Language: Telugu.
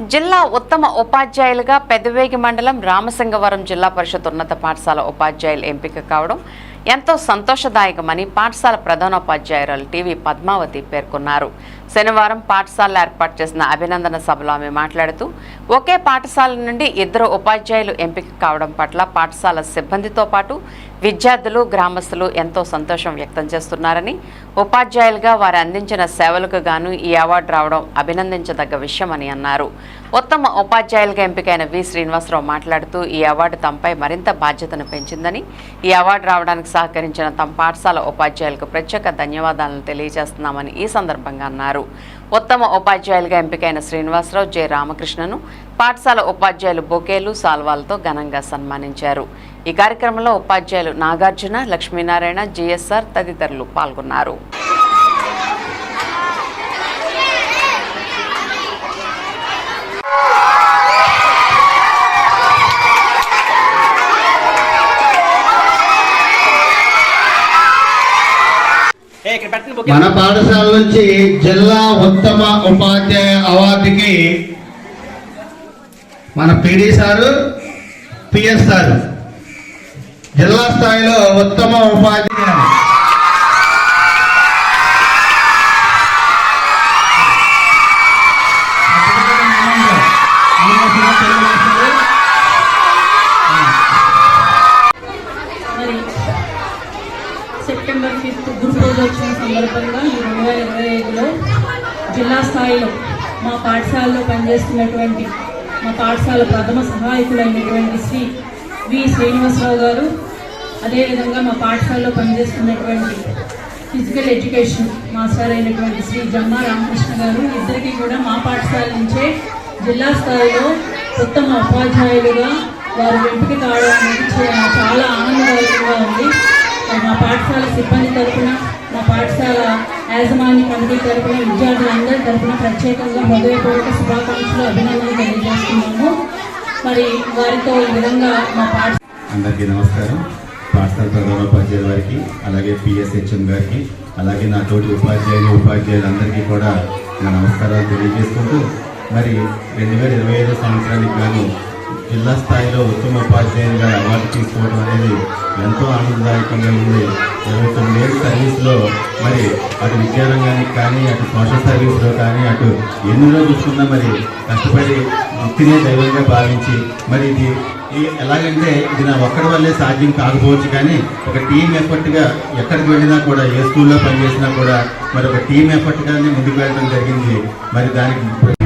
జిల్లా ఉత్తమ ఉపాధ్యాయులుగా పెదవేగి మండలం రామసింగవరం జిల్లా పరిషత్ ఉన్నత పాఠశాల ఉపాధ్యాయులు ఎంపిక కావడం ఎంతో సంతోషదాయకమని పాఠశాల ప్రధానోపాధ్యాయురాలు టీవీ పద్మావతి పేర్కొన్నారు. శనివారం పాఠశాల ఏర్పాటు చేసిన అభినందన సభలో ఆమె మాట్లాడుతూ ఒకే పాఠశాల నుండి ఇద్దరు ఉపాధ్యాయులు ఎంపిక కావడం పట్ల పాఠశాల సిబ్బందితో పాటు విద్యార్థులు గ్రామస్తులు ఎంతో సంతోషం వ్యక్తం చేస్తున్నారని ఉపాధ్యాయులుగా వారు అందించిన సేవలకు గాను ఈ అవార్డు రావడం అభినందించదగ్గ విషయమని అన్నారు. ఉత్తమ ఉపాధ్యాయులుగా ఎంపికైన వి. శ్రీనివాసరావు మాట్లాడుతూ ఈ అవార్డు తమపై మరింత బాధ్యతను పెంచిందని ఈ అవార్డు రావడానికి సహకరించిన తమ పాఠశాల ఉపాధ్యాయులకు ప్రత్యేక ధన్యవాదాలను తెలియజేస్తున్నామని ఈ సందర్భంగా అన్నారు. ఉత్తమ ఉపాధ్యాయులుగా ఎంపికైన శ్రీనివాసరావు జె. రామకృష్ణను పాఠశాల ఉపాధ్యాయులు బొకేలు సాల్వాలతో ఘనంగా సన్మానించారు. ఈ కార్యక్రమంలో ఉపాధ్యాయులు నాగార్జున లక్ష్మీనారాయణ జిఎస్ఆర్ తదితరులు పాల్గొన్నారు. మన పాఠశాల నుంచి జిల్లా ఉత్తమ ఉపాధ్యాయ అవార్డుకి మన పిడి సారు పిఎస్ సారు. జిల్లా స్థాయిలో ఉత్తమ ఉపాధ్యాయ గురు పూజోత్సవం సందర్భంగా ఈ రెండు వేల ఇరవై ఐదులో జిల్లా స్థాయిలో మా పాఠశాలలో పనిచేస్తున్నటువంటి మా పాఠశాల ప్రథమ సహాయకులైనటువంటి శ్రీ వి శ్రీనివాసరావు గారు అదేవిధంగా మా పాఠశాలలో పనిచేస్తున్నటువంటి ఫిజికల్ ఎడ్యుకేషన్ మాస్టర్ అయినటువంటి శ్రీ జమ్మా రామకృష్ణ గారు ఇద్దరికీ కూడా మా పాఠశాల నుంచే జిల్లా స్థాయిలో ఉత్తమ ఉపాధ్యాయులుగా వారు ఎంపిక కావడం అనేది చాలా మా పాఠశాల సిబ్బంది తరఫున మా పాఠశాల యాజమాన్య కమిటీ తరపున విద్యార్థులందరి తరపున ప్రత్యేకంగా హృదయపూర్వక శుభాకాంక్షలు అభినందనలు తెలియజేస్తున్నాము. మరి వారితో ఈ విధంగా మా పాఠశాల అందరికీ నమస్కారం. పాఠశాల ప్రధానోపాధ్యాయుల వారికి అలాగే పిఎస్హెచ్ఎం గారికి అలాగే నా తోటి ఉపాధ్యాయులు ఉపాధ్యాయులందరికీ కూడా నా నమస్కారాలు తెలియజేసుకుంటూ మరి రెండు వేల ఇరవై ఐదో సంవత్సరానికి గాను జిల్లా స్థాయిలో ఉత్తమ ఉపాధ్యాయులుగా అవార్డు తీసుకోవడం అనేది ఎంతో ఆనందదాయకంగా ఉంది. ఇరవై తొమ్మిదేళ్ళ సర్వీస్లో మరి అటు విద్యారంగానికి కానీ అటు సోషల్ సర్వీస్లో కానీ అటు ఎన్నిలో చూసుకున్నా మరి కష్టపడి వృత్తినే దైవంగా భావించి మరి ఇది ఎలాగంటే ఇది నా ఒక్కడి వల్లే సాధ్యం కాకపోవచ్చు కానీ ఒక టీం ఎఫర్ట్గా ఎక్కడికి వెళ్ళినా కూడా ఏ స్కూల్లో పనిచేసినా కూడా మరి ఒక టీం ఎఫర్ట్గానే ముందుకు వెళ్ళడం జరిగింది. మరి దానికి